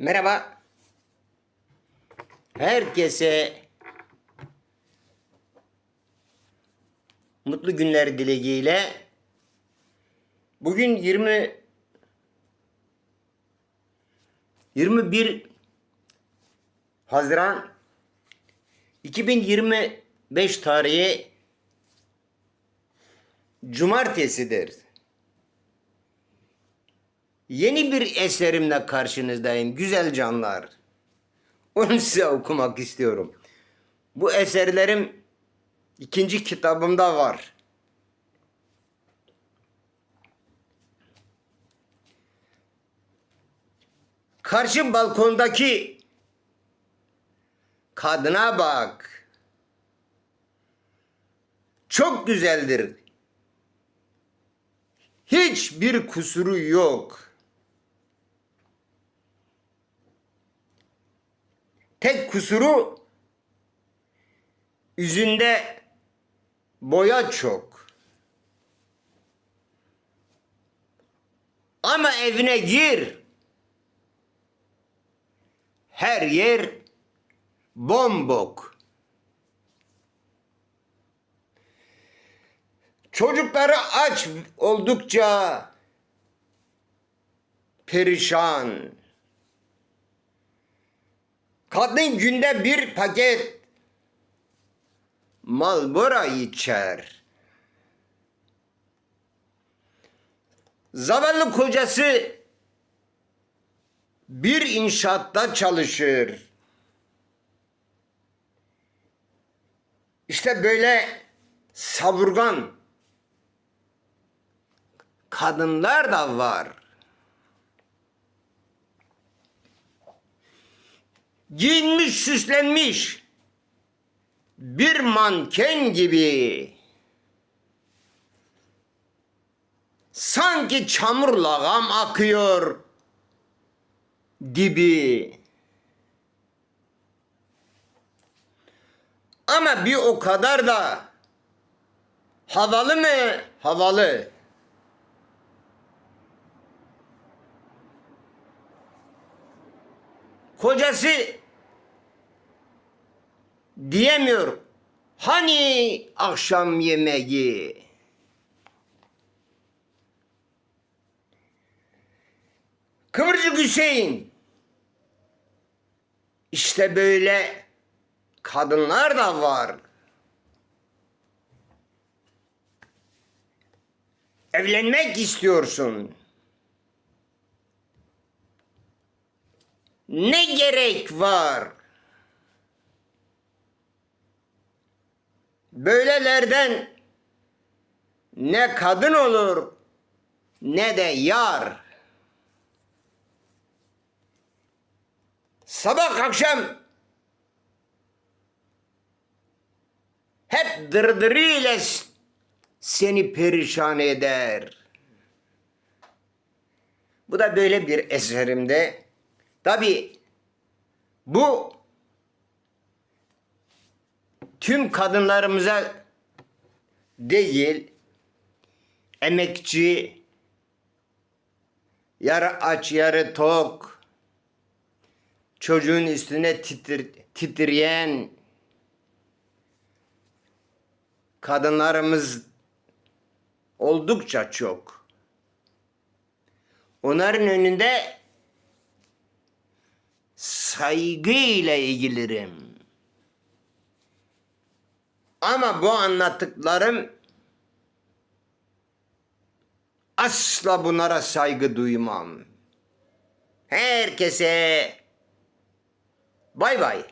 Merhaba. Herkese mutlu günler dileğiyle bugün 20 21 Haziran 2025 tarihi Cumartesidir. Yeni bir eserimle karşınızdayım güzel canlar. Onu size okumak istiyorum. Bu eserlerim ikinci kitabımda var. Karşı balkondaki kadına bak. Çok güzeldir. Hiçbir kusuru yok. Tek kusuru yüzünde boya çok. Ama evine gir. Her yer bombok. Çocukları aç oldukça perişan. Kadın günde bir paket Malbora içer. Zavallı kocası bir inşaatta çalışır. İşte böyle savurgan kadınlar da var. Giyinmiş, süslenmiş. Bir manken gibi. Sanki çamur lağım akıyor dibi. Ama bir o kadar da havalı mı? Havalı. Kocası diyemiyor. Hani akşam yemeği? Kıvırcık Hüseyin. İşte böyle kadınlar da var. Evlenmek istiyorsun. Ne gerek var? Böylelerden ne kadın olur ne de yar. Sabah akşam hep dırdırıyla seni perişan eder. Bu da böyle bir eserimde. Tabi bu tüm kadınlarımıza değil, emekçi, yarı aç yarı tok, çocuğun üstüne titir, titreyen kadınlarımız oldukça çok. Onların önünde saygıyla ilgilirim. Ama bu anlattıklarım asla bunlara saygı duymam. Herkese bay bay.